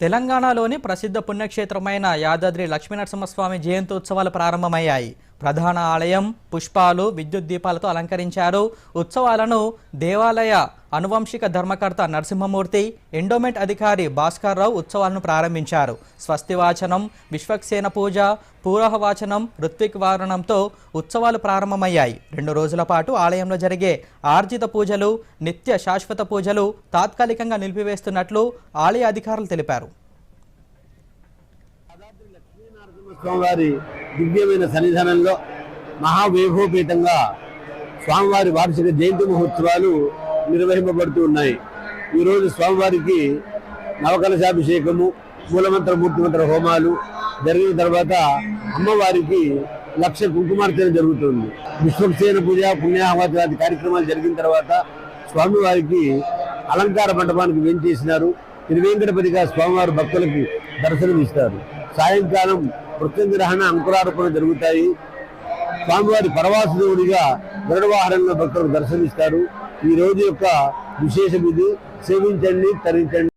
తెలంగాణలోని ప్రసిద్ధ పుణ్యక్షేత్రమైన యాదాద్రి లక్ష్మీనరసింహస్వామి జయంత్యోత్సవాలు ప్రారంభమయ్యాయి. ప్రధాన ఆలయం పుష్పాలు విద్యుత్ దీపాలతో అలంకరించారు. ఉత్సవాలను దేవాలయ అనువంశిక ధర్మకర్త నరసింహమూర్తి ఎండోమెంట్ అధికారి భాస్కర్ రావు ఉత్సవాలను ప్రారంభించారు. స్వస్తివాచనం విశ్వక్సేన పూజ పూరహవాచనం ఋత్విక్ వారణంతో ఉత్సవాలు ప్రారంభమయ్యాయి. రెండు రోజుల పాటు ఆలయంలో జరిగే ఆర్జిత పూజలు నిత్య శాశ్వత పూజలు తాత్కాలికంగా నిలిపివేస్తున్నట్లు ఆలయ అధికారులు తెలిపారు. స్వామివారి దివ్యమైన సన్నిధానంలో మహావైభవపీఠంగా స్వామివారి వార్షిక జయంతి మహోత్సవాలు నిర్వహింపబడుతూ ఉన్నాయి. ఈరోజు స్వామివారికి నవకలశాభిషేకము మూలమంత్ర మూర్తిమంత్ర హోమాలు జరిగిన తర్వాత అమ్మవారికి లక్ష కుంకుమార్చన జరుగుతుంది. విశ్వక్సేన పూజ పుణ్యాహవాచాది కార్యక్రమాలు జరిగిన తర్వాత స్వామివారికి అలంకార మండపానికి వేంచేసినారు. తిరువేంకటపతిగా స్వామివారి భక్తులకు దర్శనం ఇస్తారు. సాయంకాలం మృత్యుంగ్రహణ అంకురార్పణ జరుగుతాయి. స్వామివారి పరవాసుదేవుడిగా గరుడవాహనంలో భక్తులకు దర్శనమిస్తారు. ఈ రోజు యొక్క విశేషం ఇది. సేవించండి తరించండి.